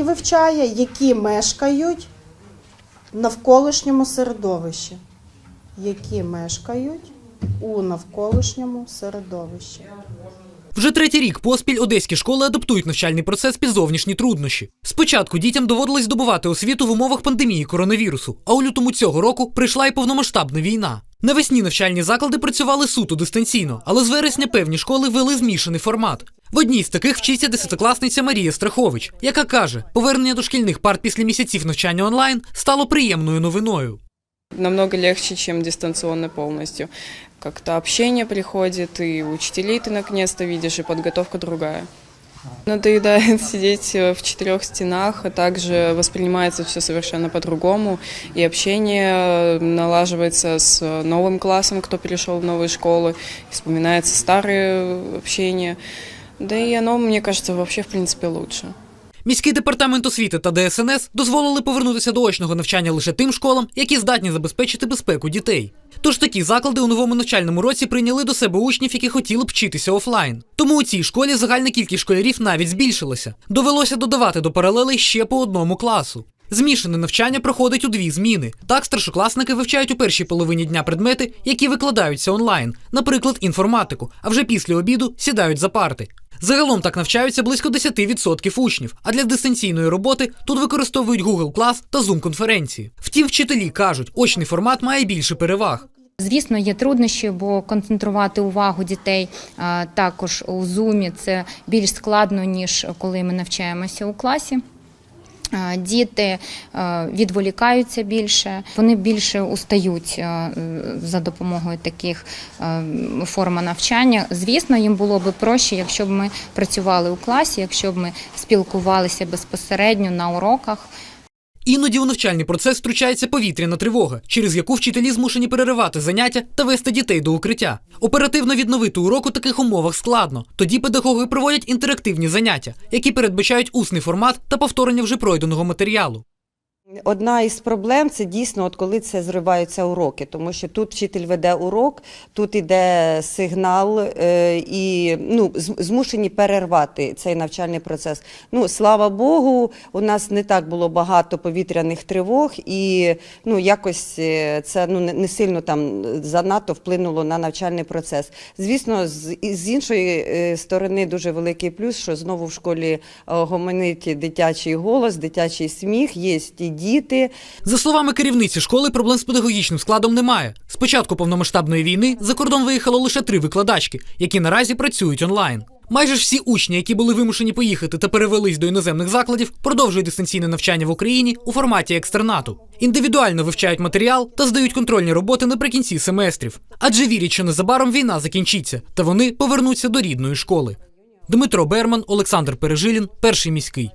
і вивчає, які мешкають в навколишньому середовищі. Які мешкають у навколишньому середовищі. Вже третій рік поспіль одеські школи адаптують навчальний процес під зовнішні труднощі. Спочатку дітям доводилось здобувати освіту в умовах пандемії коронавірусу, а у лютому цього року прийшла і повномасштабна війна. Навесні навчальні заклади працювали суто дистанційно, але з вересня певні школи ввели змішаний формат. В одній з таких вчиться десятикласниця Марія Страхович, яка каже, повернення до шкільних парт після місяців навчання онлайн стало приємною новиною. намного легче, чем дистанционно полностью. Как-то общение приходит, и учителей ты наконец-то видишь, и подготовка другая. Надоедает сидеть э, в четырех стенах, а также воспринимается все совершенно по-другому, и общение э, налаживается с новым классом, кто перешел в новые школы, и вспоминается старые общения. Да и оно, мне кажется, вообще в принципе лучше. Міський департамент освіти та ДСНС дозволили повернутися до очного навчання лише тим школам, які здатні забезпечити безпеку дітей. Тож такі заклади у новому навчальному році прийняли до себе учнів, які хотіли б вчитися офлайн. Тому у цій школі загальна кількість школярів навіть збільшилася. Довелося додавати до паралелей ще по одному класу. Змішане навчання проходить у дві зміни. Так, старшокласники вивчають у першій половині дня предмети, які викладаються онлайн, наприклад, інформатику, а вже після обіду сідають за парти. Загалом так навчаються близько 10% учнів, а для дистанційної роботи тут використовують Google Class та Zoom конференції. Втім, вчителі кажуть, очний формат має більше переваг. Звісно, є труднощі, бо концентрувати увагу дітей також у зумі це більш складно, ніж коли ми навчаємося у класі. А, Діти е, відволікаються більше, вони більше устають е, за допомогою таких е, форм навчання. Звісно, їм було б проще, якщо б ми працювали у класі, якщо б ми спілкувалися безпосередньо на уроках. Іноді у навчальний процес втручається повітряна тривога, через яку вчителі змушені переривати заняття та вести дітей до укриття. Оперативно відновити урок у таких умовах складно. Тоді педагоги проводять інтерактивні заняття, які передбачають усний формат та повторення вже пройденого матеріалу. Одна із проблем це дійсно, от коли це зриваються уроки, тому що тут вчитель веде урок, тут іде сигнал, е, і ну, змушені перервати цей навчальний процес. Ну, слава Богу, у нас не так було багато повітряних тривог, і ну, якось е, це ну, не, сильно там занадто вплинуло на навчальний процес. Звісно, з, з іншої е, сторони дуже великий плюс, що знову в школі гомонить дитячий голос, дитячий сміх, є і діти. За словами керівниці школи, проблем з педагогічним складом немає. З початку повномасштабної війни за кордон виїхало лише три викладачки, які наразі працюють онлайн. Майже ж всі учні, які були вимушені поїхати та перевелись до іноземних закладів, продовжують дистанційне навчання в Україні у форматі екстернату. Індивідуально вивчають матеріал та здають контрольні роботи наприкінці семестрів. Адже вірять, що незабаром війна закінчиться, та вони повернуться до рідної школи. Дмитро Берман, Олександр Пережилін, перший міський.